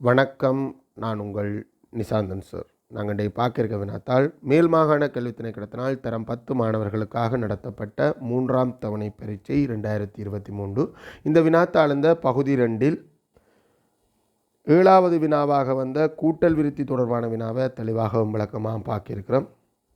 வணக்கம். நான் உங்கள் நிசாந்தன் சார் நாங்கள் இன்றைய பார்க்கிருக்க வினாத்தால் மேல் மாகாண கல்வித் திணைக்களத்தினால் தரம் பத்து மாணவர்களுக்காக நடத்தப்பட்ட மூன்றாம் தவணை பரீட்சை ரெண்டாயிரத்தி இருபத்தி மூன்று. இந்த வினாத்தாள் இந்த பகுதி ரெண்டில் ஏழாவது வினாவாக வந்த கூட்டல் விருத்தி தொடர்பான வினாவை தெளிவாக விளக்கமாக பார்க்கிருக்கிறோம்.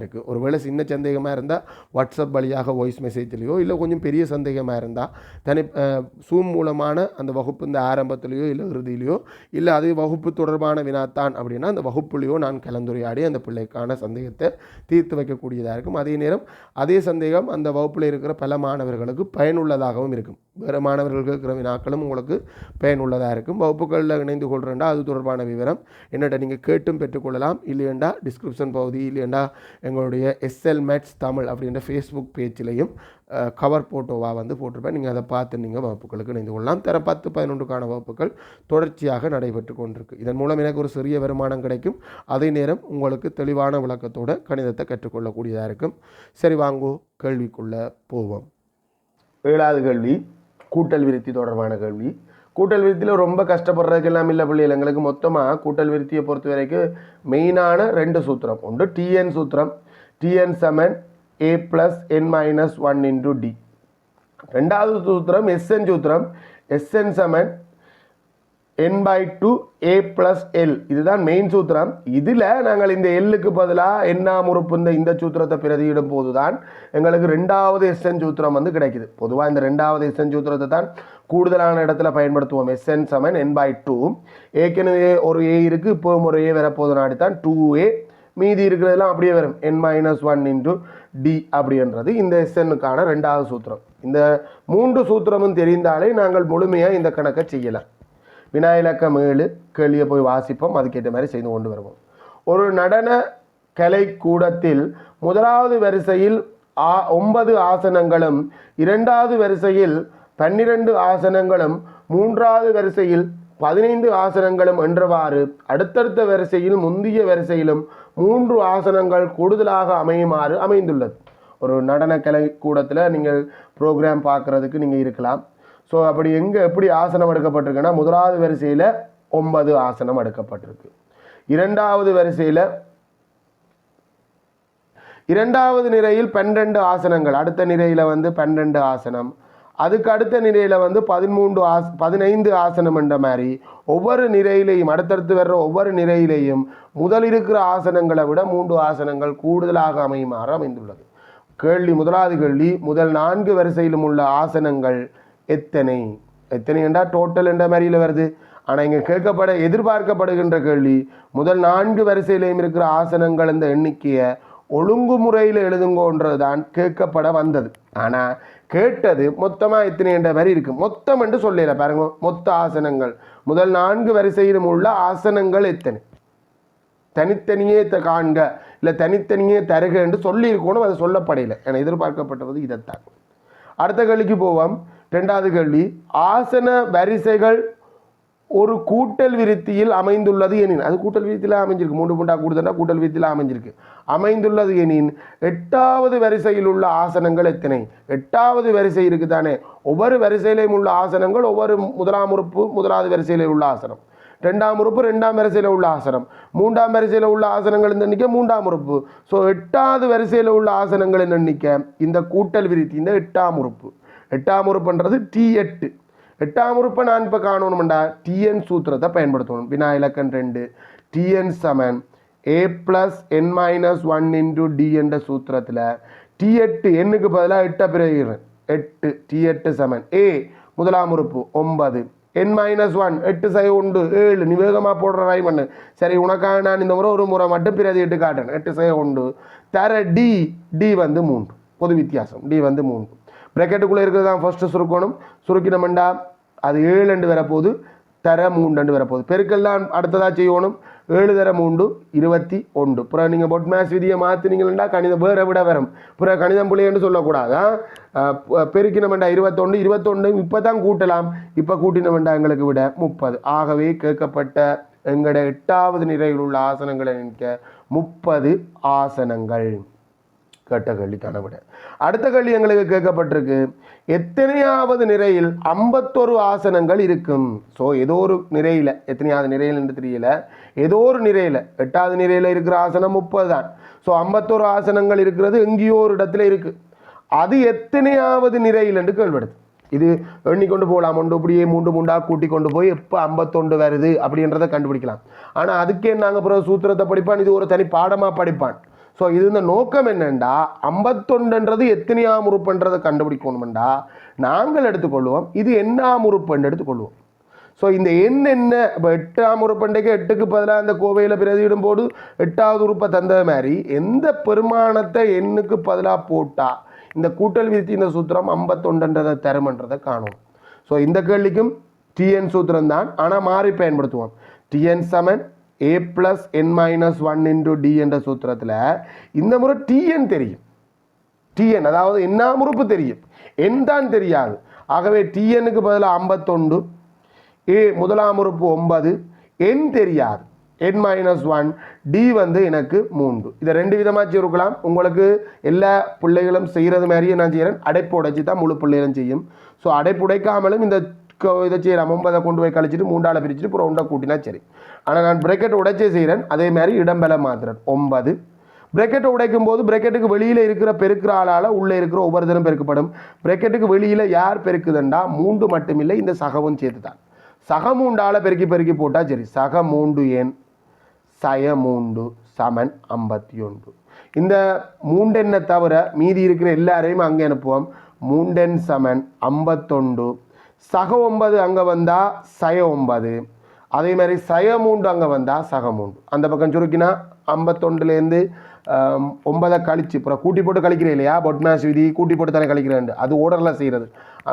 இருக்குது ஒருவேளை சின்ன சந்தேகமாக இருந்தால் வாட்ஸ்அப் வழியாக வாய்ஸ் மெசேஜ்லேயோ இல்லை கொஞ்சம் பெரிய சந்தேகமாக இருந்தால் தனி சூம் மூலமான அந்த வகுப்பு இந்த ஆரம்பத்துலேயோ இல்லை இறுதியிலையோ இல்லை அது வகுப்பு தொடர்பான வினாத்தான் அப்படின்னா அந்த வகுப்புலேயோ நான் கலந்துரையாடி அந்த பிள்ளைக்கான சந்தேகத்தை தீர்த்து வைக்கக்கூடியதாக இருக்கும். அதே நேரம் அதே சந்தேகம் அந்த வகுப்பில் இருக்கிற பல மாணவர்களுக்கு பயனுள்ளதாகவும் இருக்கும். வேறு மாணவர்களுக்கு இருக்கிற வினாக்களும் உங்களுக்கு பயனுள்ளதாக இருக்கும். வகுப்புகளில் இணைந்து கொள்கிறேன்டா அது தொடர்பான விவரம். என்னட்ட நீங்கள் கேட்டும் பெற்றுக்கொள்ளலாம். இல்லையண்டா டிஸ்கிரிப்ஷன் பகுதி இல்லையண்டா எங்களுடைய எஸ்எல் மேட்ஸ் தமிழ் அப்படின்ற ஃபேஸ்புக் பேஜ்லேயும் கவர் ஃபோட்டோவாக வந்து போட்டிருப்பேன். நீங்கள் அதை பார்த்து நீங்கள் வகுப்புகளுக்கு இணைந்து கொள்ளலாம். தர பத்து பதினொன்றுக்கான வகுப்புகள் தொடர்ச்சியாக நடைபெற்று கொண்டிருக்கு. இதன் மூலம் எனக்கு ஒரு சிறிய வருமானம் கிடைக்கும். அதே நேரம் உங்களுக்கு தெளிவான விளக்கத்தோட கணிதத்தை கற்றுக்கொள்ளக்கூடியதாக இருக்கும். சரி வாங்கோ கேள்விக்குள்ளே போவோம். ஏழாவது கேள்வி கூட்டல் விருத்தி தொடர்பான கேள்வி. கூட்டல் விருத்தியில் ரொம்ப கஷ்டப்படுறதுக்கு எல்லாம் இல்லை பிள்ளைகள் எங்களுக்கு மொத்தமாக கூட்டல் விருத்தியை பொறுத்த வரைக்கும் மெயினான ரெண்டு சூத்திரம் உண்டு. டிஎன் சூத்திரம். T N semen A plus N minus one into D ரெண்டாவது சூத்திரம் எஸ்என் சூத்திரம். S N semen N by two A plus L இதுதான் மெயின் சூத்திரம். இதில் நாங்கள் இந்த எல்லுக்கு பதிலாக என்ன உறுப்பு இந்த இந்த சூத்திரத்தை பிரதியிடும் போது தான் எங்களுக்கு ரெண்டாவது எஸ்என் சூத்திரம் வந்து கிடைக்குது. பொதுவாக இந்த ரெண்டாவது எஸ்என் சூத்திரத்தை தான் கூடுதலான இடத்துல பயன்படுத்துவோம். S N seven N by two ஏற்கனவே ஒரு ஏ இருக்குது இப்போ ஒரு ஏ வரப்போது நாடி தான் டூ ஏ மீதி இருக்கிறதெல்லாம் அப்படியே வரும். N minus one into D அப்படின்றது இந்த எஸ்என்னுக்கான ரெண்டாவது சூத்திரம். இந்த மூன்று சூத்திரமும் தெரிந்தாலே நாங்கள் முழுமையாக இந்த கணக்கை செய்யலாம். வினாயிலக்கம் ஏழு கேள்வியை போய் வாசிப்போம் அதுக்கேற்ற மாதிரி செய்து கொண்டு வருவோம். ஒரு நடன கலை கூடத்தில் முதலாவது வரிசையில் ஆ ஒன்பது ஆசனங்களும் இரண்டாவது வரிசையில் பன்னிரண்டு ஆசனங்களும் மூன்றாவது வரிசையில் பதினைந்து ஆசனங்களும் என்றவாறு அடுத்தடுத்த வரிசையில் முந்தைய வரிசையிலும் மூன்று ஆசனங்கள் கூடுதலாக அமையுமாறு அமைந்துள்ளது. ஒரு நடன கலை கூடத்தில் நீங்கள் ப்ரோக்ராம் பார்க்குறதுக்கு நீங்கள் இருக்கலாம். ஸோ அப்படி எங்கே எப்படி ஆசனம் எடுக்கப்பட்டிருக்குன்னா முதலாவது வரிசையில் ஒன்பது ஆசனம் எடுக்கப்பட்டிருக்கு. இரண்டாவது வரிசையில் இரண்டாவது நிலையில் பன்னிரெண்டு ஆசனங்கள். அடுத்த நிலையில் வந்து பன்னிரெண்டு ஆசனம். அதுக்கு அடுத்த நிலையில் வந்து பதிமூன்று ஆஸ் பதினைந்து ஆசனம் என்ற மாதிரி ஒவ்வொரு நிலையிலையும் அடுத்தடுத்து வர்ற ஒவ்வொரு நிலையிலையும் முதல் இருக்கிற ஆசனங்களை விட மூன்று ஆசனங்கள் கூடுதலாக அமையுமாறு அமைந்துள்ளது. கேள்வி முதலாவது கேள்வி முதல் நான்கு வரிசையிலும் உள்ள ஆசனங்கள் எத்தனை? எத்தனை என்றால் டோட்டல் என்ற மாதிரியில் வருது. ஆனால் இங்கே கேட்கப்பட எதிர்பார்க்கப்படுகின்ற கேள்வி முதல் நான்கு வரிசையிலையும் இருக்கிற ஆசனங்கள் இந்த எண்ணிக்கையை ஒழுங்குமுறையில் எழுதுங்கோன்றது தான் கேட்கப்பட வந்தது. ஆனால் கேட்டது மொத்தமாக எத்தனை என்ற மாதிரி இருக்குது மொத்தம் என்று சொல்லல பாருங்க மொத்த ஆசனங்கள். முதல் நான்கு வரிசையிலும் உள்ள ஆசனங்கள் எத்தனை? தனித்தனியே த- காண்க இல்லை தனித்தனியே தருக என்று சொல்லியிருக்கணும் அது சொல்லப்படையில என எதிர்பார்க்கப்பட்டது இதைத்தான். அடுத்த கேள்விக்கு போவோம். ரெண்டாவது கேள்வி ஆசன வரிசைகள் ஒரு கூட்டல் விருத்தியில் அமைந்துள்ளது எனின் அது கூட்டல் விருத்தியில் அமைஞ்சிருக்கு. மூன்று மூண்டா கூடுதலா கூட்டல் விருத்தியில் அமைஞ்சிருக்கு. அமைந்துள்ளது எனின் எட்டாவது வரிசையில் உள்ள ஆசனங்கள் எத்தனை? எட்டாவது வரிசை இருக்குதானே? ஒவ்வொரு வரிசையிலையும் உள்ள ஆசனங்கள் ஒவ்வொரு முதலாம் உறுப்பு முதலாவது வரிசையில் உள்ள ஆசனம். ரெண்டாம் உறுப்பு ரெண்டாம் வரிசையில் உள்ள ஆசனம். மூன்றாம் வரிசையில் உள்ள ஆசனங்கள் எண்ணிக்கை? மூன்றாம் உறுப்பு. ஸோ எட்டாவது வரிசையில் உள்ள ஆசனங்களின் எண்ணிக்கை? இந்த கூட்டல் விருத்தி இந்த எட்டாம் உறுப்பு. எட்டாம் உறுப்புன்றது டி எட்டு. எட்டாம் உறுப்பை நான் இப்போ காணணும்டா டிஎன் சூத்திரத்தை பயன்படுத்தணும். வினா இலக்கன் ரெண்டு. T N Saman. A plus N minus one into D என்ற சூத்திரத்தில் டி எட்டு எண்ணுக்கு பதிலாக எட்டை பிறகிறேன் எட்டு டி எட்டு சமன். ஏ முதலாம் உறுப்பு ஒன்பது. என் மைனஸ் ஒன் எட்டு சை உண்டு ஏழு. நீ வேகமாக போடுற ராய் பண்ணு. சரி உனக்காக நான் இந்த முறை ஒரு முறை மட்டும் பிரதி எட்டு காட்டுறேன். எட்டு சை உண்டு. தர டி டி வந்து மூன்று. பொது வித்தியாசம். டி வந்து மூன்று. ப்ரெக்கெட்டுக்குள்ளே இருக்கிறது தான் ஃபஸ்ட்டு சுருக்கணும். சுருக்கினமெண்டா அது ஏழு வரப்போகுது. தர மூண்டு வரப்போகுது. பெருக்கல் தான் அடுத்ததாக செய்யணும். ஏழு தர மூண்டு இருபத்தி ஒன்று. அப்புறம் நீங்கள் பொட் மேத்ஸ் விதியை மாற்றினீங்களா கணிதம் வேற விட வரும். அப்புறம் கணிதம் பிள்ளைன்னு சொல்லக்கூடாதா பெருக்கினமெண்டா இருபத்தொன்று இருபத்தொன்று இப்போ தான் கூட்டலாம். இப்போ கூட்டினமெண்டா எங்களுக்கு விட முப்பது. ஆகவே கேட்கப்பட்ட எங்களோட எட்டாவது நிறையில் உள்ள ஆசனங்களை நினைக்க முப்பது ஆசனங்கள். கேட்ட கேள்விக்கான விட. அடுத்த கேள்வி எங்களுக்கு கேட்கப்பட்டிருக்கு. எத்தனையாவது நிறையில் ஐம்பத்தொரு ஆசனங்கள் இருக்கும். ஸோ ஏதோ ஒரு நிறையில் எத்தனையாவது நிறையில் என்று தெரியல. ஏதோ ஒரு நிறையில் எட்டாவது நிறையில் இருக்கிற ஆசனம் முப்பது தான் ஸோ ஐம்பத்தொரு ஆசனங்கள் இருக்கிறது எங்கேயோ ஒரு இடத்துல இருக்குது அது எத்தனையாவது நிறையில் என்று கேள்விடுது இது எண்ணிக்கொண்டு போகலாம். ஒன்று இப்படியே மூன்று மூண்டாக கூட்டி கொண்டு போய் எப்போ ஐம்பத்தொண்டு வருது அப்படின்றத கண்டுபிடிக்கலாம். ஆனால் அதுக்கே நாங்கள் பிறகு சூத்திரத்தை படிப்பான். இது ஒரு தனி பாடமாக படிப்பான். ஸோ இது இந்த நோக்கம் என்னண்டா? ஐம்பத்தொண்டுன்றது எத்தனையாம் உறுப்புன்றதை கண்டுபிடிக்கணுமெண்டா? நாங்கள் எடுத்துக்கொள்வோம். இது என்னாம் உறுப்புன்னு எடுத்துக்கொள்வோம். ஸோ இந்த எண் என்ன? இப்போ எட்டாம் உறுப்பண்டைக்கு எட்டுக்கு பதிலாக அந்த கோவையில் பிரதியிடும் போது எட்டாவது உறுப்பை தந்த மாதிரி எந்த பெருமானத்தை எண்ணுக்கு பதிலாக போட்டால் இந்த கூட்டல் விதி இந்த சூத்திரம் ஐம்பத்தொண்டுன்றதை தருமன்றதை காணும். ஸோ இந்த கேள்விக்கும் டிஎன் சூத்திரம் தான் ஆனால் மாறி பயன்படுத்துவோம். T N Saman A plus N minus one into D என்ற சூத்திரத்தில் இந்த முறை டிஎன் தெரியும். டிஎன் அதாவது என்ன முறுப்பு தெரியும்? என் தான் தெரியாது. ஆகவே டிஎனுக்கு பதிலாக ஐம்பத்தொண்டு ஏ முதலாம் உறுப்பு ஒன்பது என் தெரியாது. என் மைனஸ் ஒன் டி வந்து எனக்கு மூன்று. இதை ரெண்டு விதமாக இருக்கலாம் உங்களுக்கு எல்லா பிள்ளைகளும் செய்கிறது மாதிரியே நான் செய்கிறேன் அடைப்பு உடைச்சி தான் முழு பிள்ளைகளும் செய்யும். ஸோ அடைப்பு உடைக்காமலும் இந்த இதை செய்யலாம் ஒன்பதை கொண்டு போய் கழிச்சிட்டு மூண்டால பிரிச்சுட்டு அப்புறம் ஒன்றை கூட்டினா சரி. ஆனால் நான் பிரக்கெட் உடைச்சே செய்கிறேன் அதே மாதிரி இடம்பெல மாத்திரன். ஒன்பது. பிரேக்கெட்டை உடைக்கும் போது பிரேக்கெட்டுக்கு வெளியில் இருக்கிற பெருக்கிற ஆளால் உள்ளே இருக்கிற ஒவ்வொருத்தரும் பெருக்கப்படும். பிரேக்கெட்டுக்கு வெளியில் யார் பெருக்குதுண்டா? மூன்று மட்டுமில்லை. இந்த சகவும் சேர்த்து தான் சக மூண்டால பெருக்கி பெருக்கி போட்டால் சரி. சக மூண்டு எண் சய மூண்டு சமன் ஐம்பத்தி ஒன்று இந்த மூண்டெண்ணை தவிர மீதி இருக்கிற எல்லாரையும் அங்கே அனுப்புவோம். மூண்டென் சமன் ஐம்பத்தொண்டு சக ஒன்பது அங்கே வந்தால் சய ஒன்பது. அதே மாதிரி சய மூன்று அங்கே வந்தால் சக மூன்று. அந்த பக்கம் சுருக்கினா ஐம்பத்தொண்டுலேருந்து ஒன்பதை கழிச்சு. அப்புறம் கூட்டி போட்டு கழிக்கிறேன் இல்லையா? பொட்மேஷ் விதி கூட்டி போட்டு தானே கழிக்கிறேன் அது ஓடரில் செய்கிறது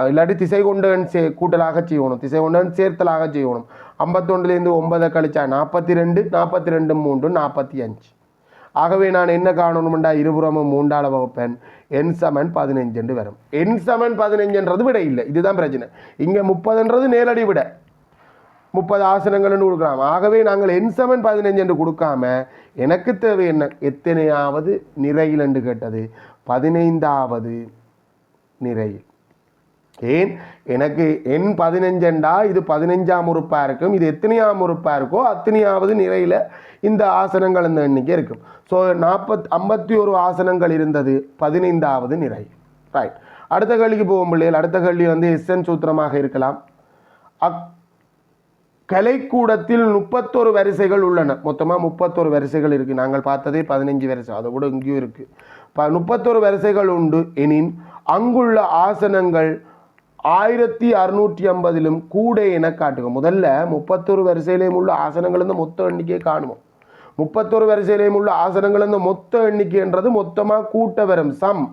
இல்லாட்டி திசை கொண்டவன் சே கூட்டலாக செய்யணும். திசை கொண்டவன் சேர்த்தலாக செய்யணும். ஐம்பத்தொண்டுலேருந்து ஒன்பதை கழிச்சா நாற்பத்தி ரெண்டு நாற்பத்தி ரெண்டு மூன்று நாற்பத்தி அஞ்சு. ஆகவே நான் என்ன காணணும்டா இருபுறமும் மூண்டால வகுப்பேன். என் சமன் பதினஞ்சுண்டு வரும். என் சமன் பதினஞ்சுன்றது விட இல்லை. இதுதான் பிரச்சனை. இங்கே முப்பதுன்றது நேரடி விட. முப்பது ஆசனங்கள்னு கொடுக்கலாம். ஆகவே நாங்கள் என் சமன் பதினஞ்சு என்று கொடுக்காம எனக்கு தேவை என்ன? எத்தனையாவது நிறையில் என்று கேட்டது. பதினைந்தாவது நிறையில். ஏன்? எனக்கு எண் பதினஞ்சண்டா? இது பதினஞ்சாம் உறுப்பாக இருக்கும். இது எத்தனையாம் உறுப்பாக இருக்கோ அத்தனையாவது நிறையில் இந்த ஆசனங்கள் இந்த எண்ணிக்கை இருக்கும். ஸோ நாற்பத் ஐம்பத்தி ஒரு ஆசனங்கள் இருந்தது. பதினைந்தாவது நிறை ரைட் அடுத்த கேள்விக்கு போகும் பிள்ளைகள். அடுத்த கேள்வி வந்து எஸ்என் சூத்திரமாக இருக்கலாம். அக் கலைக்கூடத்தில் முப்பத்தொரு வரிசைகள் உள்ளன. மொத்தமாக முப்பத்தொரு வரிசைகள் இருக்குது நாங்கள் பார்த்ததே பதினஞ்சு வரிசை. அதை விட இங்கேயும் இருக்குது ப முப்பத்தொரு வரிசைகள் உண்டு. எனின் அங்குள்ள ஆசனங்கள் ஆயிரத்தி அறுநூற்றி ஐம்பதிலும் கூட என காட்டுங்க முதல்ல முப்பத்தொரு வரிசையிலேயும் உள்ள ஆசனங்கள் இருந்து மொத்த எண்ணிக்கையை காணுவோம். முப்பத்தொரு வரிசையிலேயும் உள்ள ஆசனங்கள் இந்த மொத்த எண்ணிக்கைன்றது மொத்தமாக கூட்ட வரும் சம்.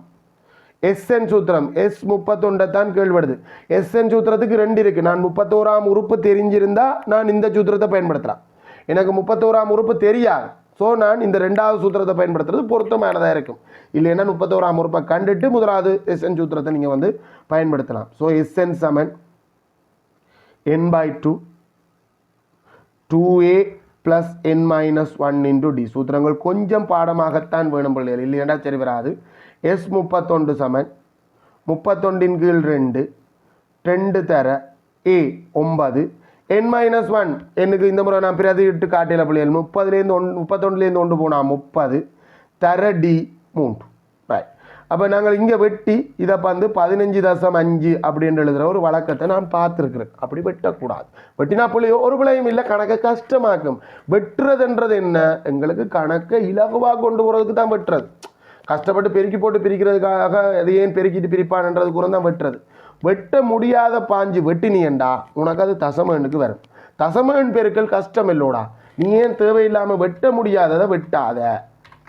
எஸ்என் சூத்திரம். எஸ் முப்பத்தொண்டை தான் கேள்விப்படுது. எஸ்என் சூத்திரத்துக்கு ரெண்டு இருக்கு. நான் முப்பத்தோராம் உறுப்பு தெரிஞ்சிருந்தா நான் இந்த சூத்திரத்தை பயன்படுத்தலாம். எனக்கு முப்பத்தோராம் உறுப்பு தெரியாது. ஸோ நான் இந்த ரெண்டாவது சூத்திரத்தை பயன்படுத்துறது பொருத்தமானதாக இருக்கும். இல்லைன்னா முப்பத்தோராம் உறுப்பை கண்டுட்டு முதலாவது எஸ்என் சூத்திரத்தை நீங்கள் வந்து பயன்படுத்தலாம். So S N Saman N by two two A plus N minus one into D சூத்திரங்கள் கொஞ்சம் பாடமாகத்தான் வேணும் பிள்ளைகள். இல்லையாண்டா சரி வராது. எஸ் முப்பத்தொண்டு சமன் முப்பத்தொண்டின் கீழ் ரெண்டு ரெண்டு தர ஏ ஒன்பது என் மைனஸ் ஒன் எனக்கு இந்த முறை நான் பிரதியிட்டு காட்டில பிள்ளைகள் முப்பதுலேருந்து ஒன் முப்பத்தொன்னுலேருந்து ஒன்று போனால் முப்பது. தர டி மூன்று. ரைட் அப்போ நாங்கள் இங்கே வெட்டி இதை வந்து பதினஞ்சு தசம் அஞ்சு அப்படின்னு எழுதுகிற ஒரு வழக்கத்தை நான் பார்த்துருக்குறேன். அப்படி வெட்டக்கூடாது. வெட்டினா பிள்ளையோ ஒரு பிள்ளையும் இல்லை கணக்கை கஷ்டமாக்கும். வெட்டுறதுன்றது என்ன? எங்களுக்கு கணக்கை இலகுவாக கொண்டு போகிறதுக்கு தான் வெட்டுறது. கஷ்டப்பட்டு பெருக்கி போட்டு பிரிக்கிறதுக்காக அது ஏன் பெருக்கிட்டு பிரிப்பான்ன்றது கூட தான் வெட்டுறது. வெட்ட முடியாத பாஞ்சு வெட்டினியண்டா. உனக்கு அது தசமனுக்கு வரும். தசமன் பெருக்கள் கஷ்டம் இல்லோடா. நீ ஏன் தேவையில்லாமல் வெட்ட முடியாததை வெட்டாத.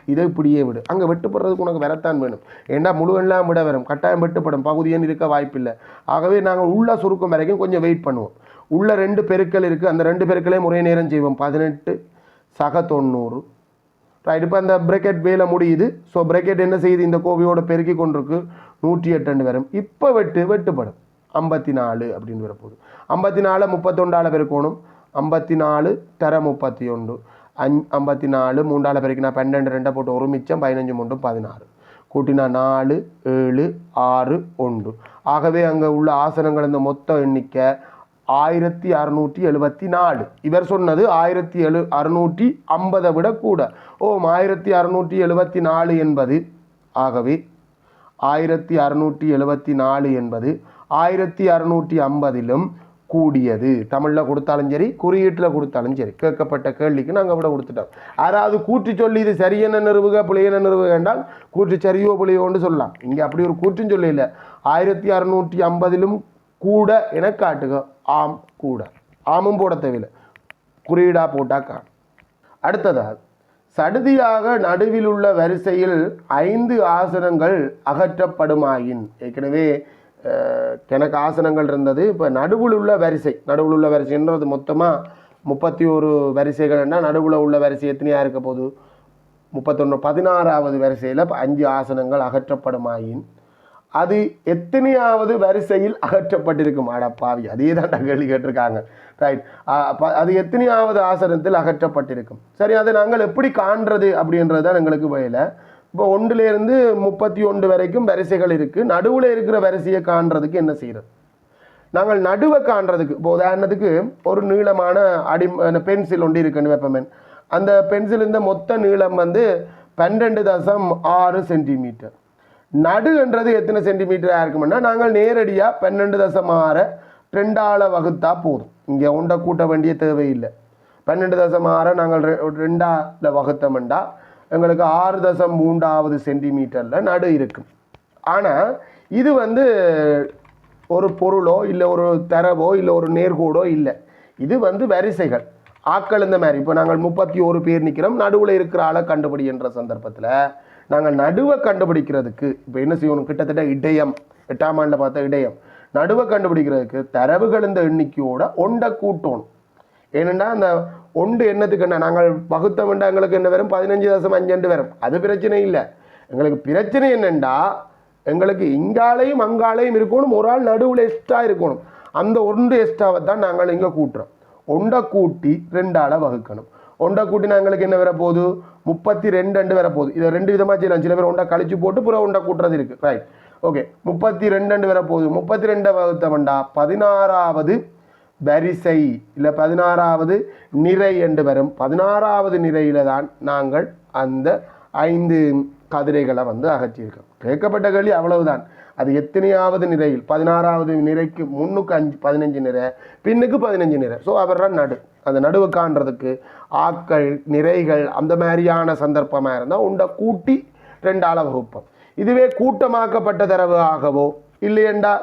இதை இப்படியே விடு. அங்கே வெட்டுப்படுறதுக்கு உனக்கு வரத்தான் வேணும். ஏண்டா முழுவெல்லாம் விட வரும். கட்டாயம் வெட்டுப்படும். பகுதியன் இருக்க வாய்ப்பில்லை. ஆகவே நாங்கள் உள்ள சுருக்கம் வரைக்கும் கொஞ்சம் வெயிட் பண்ணுவோம். உள்ள ரெண்டு பெருக்கள் இருக்குது அந்த ரெண்டு பெருக்களே முறை நேரம் செய்வோம். பதினெட்டு சக தொண்ணூறு ரைட் இப்போ அந்த பிரேக்கெட் வேலை முடியுது. ஸோ பிரேக்கெட் என்ன செய்யுது? இந்த கோவியோட பெருக்கி கொண்டிருக்கு. நூற்றி எட்டு வரும் இப்போ வெட்டு வெட்டுப்படும். ஐம்பத்தி நாலு அப்படின்னு வரப்போகுது ஐம்பத்தி நாலு முப்பத்தொண்டால் பெருக்கணும். ஐம்பத்தி நாலு தர முப்பத்தி ஒன்று அஞ் ஐம்பத்தி நாலு மூன்றால் பெருக்கினா பன்னெண்டு ரெண்டை போட்டு ஒரு மிச்சம் பதினஞ்சு மூன்று பதினாறு. கூட்டினா நாலு ஏழு ஆறு ஒன்று. ஆகவே அங்கே உள்ள ஆசனங்கள் இந்த மொத்த எண்ணிக்கை ஆயிரத்தி அறுநூற்றி எழுபத்தி நாலு. இவர் சொன்னது ஆயிரத்தி எழு அறுநூற்றி ஐம்பதை விட கூட ஓம் ஆயிரத்தி அறுநூற்றி எழுபத்தி நாலு என்பது ஆகவே ஆயிரத்தி அறுநூற்றி எழுபத்தி நாலு என்பது ஆயிரத்தி அறுநூற்றி ஐம்பதிலும் கூடியது. தமிழில் கொடுத்தாலும் சரி குறியீட்டில் கொடுத்தாலும் சரி. கேட்கப்பட்ட கேள்விக்கு நாங்கள் விட கொடுத்துட்டோம். யாராவது கூற்று சொல்லி இது சரியென நிறுவுக பிழையென நிறுவுக என்றால் கூற்று சரியோ பிழையோன்னு சொல்லலாம். இங்கே அப்படி ஒரு கூற்றும் சொல்லி இல்லை ஆயிரத்தி அறுநூற்றி ஐம்பதிலும் கூட என காட்டுக. ஆம் கூட. ஆமும் போட தேவையில்லை. குறியீடாக போட்டால் காணும். அடுத்ததாக சடுதியாக நடுவில் உள்ள வரிசையில் ஐந்து ஆசனங்கள் அகற்றப்படுமாயின். ஏற்கனவே கிணக்கு ஆசனங்கள் இருந்தது. இப்போ நடுவில் உள்ள வரிசை. நடுவில் உள்ள வரிசைன்றது மொத்தமாக முப்பத்தி ஒரு வரிசைகள்னா நடுவில் உள்ள வரிசை எத்தனையாக இருக்க போகுது? முப்பத்தொன்று பதினாறாவது வரிசையில் இப்போ அஞ்சு ஆசனங்கள் அகற்றப்படுமாயின். அது எத்தனையாவது வரிசையில் அகற்றப்பட்டிருக்கும். அட பாவி அதே தான் கேள்வி கேட்டிருக்காங்க. ரைட் அது எத்தனையாவது ஆசனத்தில் அகற்றப்பட்டிருக்கும். சரி அதை நாங்கள் எப்படி காண்றது அப்படின்றது தான் எங்களுக்கு வயல இப்போ ஒன்றுலேருந்து முப்பத்தி ஒன்று வரைக்கும் வரிசைகள் இருக்குது நடுவில் இருக்கிற வரிசையை காண்றதுக்கு என்ன செய்கிறது நாங்கள் நடுவை காண்றதுக்கு இப்போ உதாரணத்துக்கு ஒரு நீளமான அடி பென்சில் ஒன்று இருக்குன்னு வெப்பமேன் அந்த பென்சில் இருந்த மொத்த நீளம் வந்து பன்னெண்டு தசம் ஆறு சென்டிமீட்டர். நடுன்றது எத்தனை சென்டிமீட்டராக இருக்கும்னா நாங்கள் நேரடியாக பன்னெண்டு தசம் ஆற ரெண்டால் வகுத்தா போதும். இங்கே உண்டை கூட்ட வேண்டிய தேவையில்லை. பன்னெண்டு தசம் ஆற நாங்கள் ரெ- ரெண்டாவில் வகுத்தோம்னா எங்களுக்கு ஆறு தசம் மூன்றாவது சென்டிமீட்டரில் நடு இருக்கும். ஆனால் இது வந்து ஒரு பொருளோ இல்லை ஒரு தரவோ இல்லை ஒரு நேர்கோடோ இல்லை. இது வந்து வரிசைகள். ஆக்கள் இந்த மாதிரி. இப்போ நாங்கள் முப்பத்தி ஒரு பேர் நிற்கிறோம் நடுவில் இருக்கிற ஆளை கண்டுபிடி என்ற சந்தர்ப்பத்தில் நாங்கள் நடுவை கண்டுபிடிக்கிறதுக்கு இப்போ என்ன செய்யணும்? கிட்டத்தட்ட இடையம் எட்டாம் ஆண்டில் பார்த்த இடையம். நடுவை கண்டுபிடிக்கிறதுக்கு தரவுகள் இந்த எண்ணிக்கையோட ஒண்டை கூட்டணும். ஏனென்னா அந்த ஒன்று என்னத்துக்கு என்ன? நாங்கள் வகுத்த வேண்டாம் எங்களுக்கு என்ன வரும்? பதினஞ்சு தசம் அஞ்சு வரும். அது பிரச்சனை இல்லை. எங்களுக்கு பிரச்சனை என்னெண்டா எங்களுக்கு இங்காலையும் அங்காலையும் இருக்கணும். ஒரு ஆள் நடுவில் எக்ஸ்ட்ரா இருக்கணும். அந்த ஒன்று எக்ஸ்ட்ராவை தான் நாங்கள் இங்கே கூட்டுறோம். ஒண்டை கூட்டி ரெண்டாளை வகுக்கணும். ஒண்டா கூட்டினா எங்களுக்கு என்ன வரப்போகுது? முப்பத்தி ரெண்டு ரெண்டு வரப்போகுது. இதை ரெண்டு விதமாக செய்யலாம். சில பேர் ஒண்டா கழிச்சு போட்டு புற ஒண்டா கூட்டுறது இருக்குது ரைட் ஓகே முப்பத்தி ரெண்டு ரெண்டு வரப்போகுது. முப்பத்தி ரெண்டை வகுத்தவண்டா பதினாறாவது வரிசை இல்லை பதினாறாவது நிறை என்று வரும். பதினாறாவது நிரையில தான் நாங்கள் அந்த ஐந்து கதிரைகளை வந்து அகற்றியிருக்கோம். கேட்கப்பட்ட கேள்வி அவ்வளவுதான். அது எத்தனையாவது நிறையில்? பதினாறாவது நிறைக்கு முன்னுக்கு அஞ்சு பதினஞ்சு நிறை பின்னுக்கு பதினஞ்சு நிறை. ஸோ அவர நடு. அந்த நடுவு காண்றதுக்கு ஆக்கள் நிறைகள் அந்த மாதிரியான சந்தர்ப்பமாக இருந்தால் உண்டை கூட்டி ரெண்டால் வகுப்போம். இதுவே கூட்டமாக்கப்பட்ட தரவு ஆகவோ இல்லையண்டா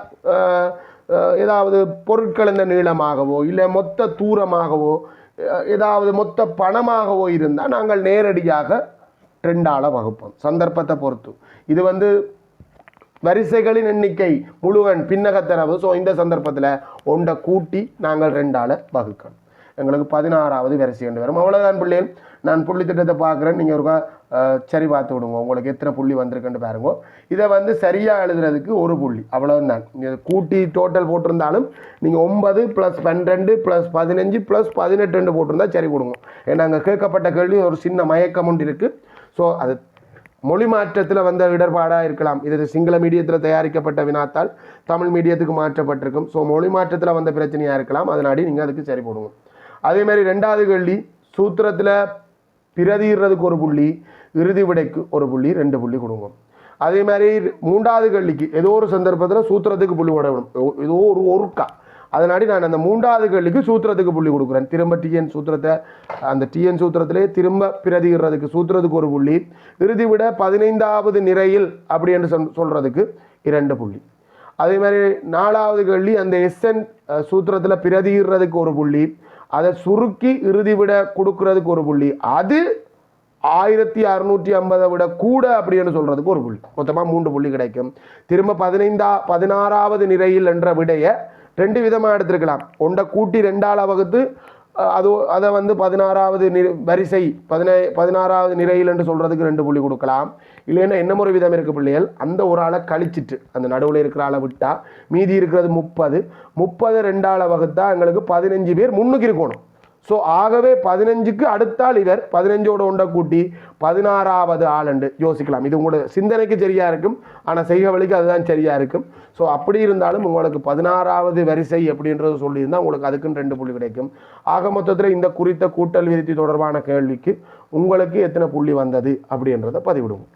ஏதாவது பொருட்கள் இந்த நீளமாகவோ இல்லை மொத்த தூரமாகவோ ஏதாவது மொத்த பணமாகவோ இருந்தால் நாங்கள் நேரடியாக ரெண்டால வகுப்போம் சந்தர்ப்பத்தை பொறுத்து. இது வந்து வரிசைகளின் எண்ணிக்கை முழுவன் பின்னகத்தரவு ஸோ இந்த சந்தர்ப்பத்தில் ஒன்றை கூட்டி நாங்கள் ரெண்டால வகுக்கணும். எங்களுக்கு பதினாறாவது வரிசை கண்டு வரும். அவ்வளோதான் பிள்ளைகள் நான் புள்ளி திட்டத்தை பார்க்குறேன். நீங்கள் ஒரு சரி பார்த்து விடுங்க. உங்களுக்கு எத்தனை புள்ளி வந்திருக்குன்னு பாருங்க. இதை வந்து சரியாக எழுதுறதுக்கு ஒரு புள்ளி. அவ்வளோதான் நீங்கள் கூட்டி டோட்டல் போட்டிருந்தாலும் நீங்கள் ஒன்பது ப்ளஸ் பன்னிரெண்டு ப்ளஸ் பதினஞ்சு ப்ளஸ் பதினெட்டு ரெண்டு போட்டிருந்தா சரி கொடுங்க. ஏன்னா அங்கே கேட்கப்பட்ட கேள்வி ஒரு சின்ன மயக்கம் ஒன்று இருக்குது ஸோ அது மொழி மாற்றத்தில் வந்த இடர்பாடாக இருக்கலாம். இது சிங்கள மீடியத்தில் தயாரிக்கப்பட்ட வினாத்தால் தமிழ் மீடியத்துக்கு மாற்றப்பட்டிருக்கும். ஸோ மொழி மாற்றத்தில் வந்த பிரச்சனையாக இருக்கலாம். அதனாடி நீங்கள் அதுக்கு சரி போடுவோம் அதே மாதிரி ரெண்டாவது கேள்வி சூத்திரத்தில் பிரதிடுறதுக்கு ஒரு புள்ளி இறுதி விடைக்கு ஒரு புள்ளி ரெண்டு புள்ளி கொடுங்க அதே மாதிரி மூன்றாவது கேள்விக்கு ஏதோ ஒரு சந்தர்ப்பத்தில் சூத்திரத்துக்கு புள்ளி விடணும் ஏதோ ஒரு ஒருக்கா. அதனாடி நான் அந்த மூன்றாவது கேள்விக்கு சூத்திரத்துக்கு புள்ளி கொடுக்குறேன். திரும்ப டிஎன் சூத்திரத்தை அந்த டிஎன் சூத்திரத்திலே திரும்ப பிரதிகிறதுக்கு சூத்திரத்துக்கு ஒரு புள்ளி இறுதி விட பதினைந்தாவது நிறையில் அப்படி என்று சொல்கிறதுக்கு இரண்டு புள்ளி. அதே மாதிரி நாலாவது கேள்வி அந்த எஸ்என் சூத்திரத்தில் பிரதிகிறதுக்கு ஒரு புள்ளி அதை சுருக்கி இறுதி விட கொடுக்கறதுக்கு ஒரு புள்ளி. அது ஆயிரத்தி அறுநூற்றி ஐம்பதை விட கூட அப்படின்னு சொல்றதுக்கு ஒரு புள்ளி. மொத்தமாக மூன்று புள்ளி கிடைக்கும். திரும்ப பதினைந்தா பதினாறாவது நிறையில் என்ற விடையை ரெண்டு விதமாக எடுத்திருக்கலாம். ஒன்றை கூட்டி ரெண்டால வகுத்து அது அதை வந்து பதினாறாவது நி வரிசை பதினே பதினாறாவது நிறையில் என்று சொல்கிறதுக்கு ரெண்டு புள்ளி கொடுக்கலாம். இல்லைன்னா என்ன ஒரு விதம் இருக்குது பிள்ளைகள்? அந்த ஒரு ஆளை கழிச்சிட்டு அந்த நடுவில் இருக்கிற ஆளை விட்டால் மீதி இருக்கிறது முப்பது. முப்பது ரெண்டாளை வகுத்தா எங்களுக்கு பதினஞ்சு பேர் முன்னுக்கு இருக்கணும். ஸோ ஆகவே பதினஞ்சுக்கு அடுத்தால் இவர். பதினஞ்சோட உண்டை கூட்டி பதினாறாவது ஆளுண்டு யோசிக்கலாம். இது உங்களோட சிந்தனைக்கு சரியாக இருக்கும். ஆனால் செய்க வழிக்கு அதுதான் சரியாக இருக்கும். ஸோ அப்படி இருந்தாலும் உங்களுக்கு பதினாறாவது வரிசை அப்படின்றது சொல்லியிருந்தால் உங்களுக்கு அதுக்குன்னு ரெண்டு புள்ளி கிடைக்கும். ஆக மொத்தத்தில் இந்த குறித்த கூட்டல் விருத்தி தொடர்பான கேள்விக்கு உங்களுக்கு எத்தனை புள்ளி வந்தது அப்படின்றத பதிவிடுவோம்.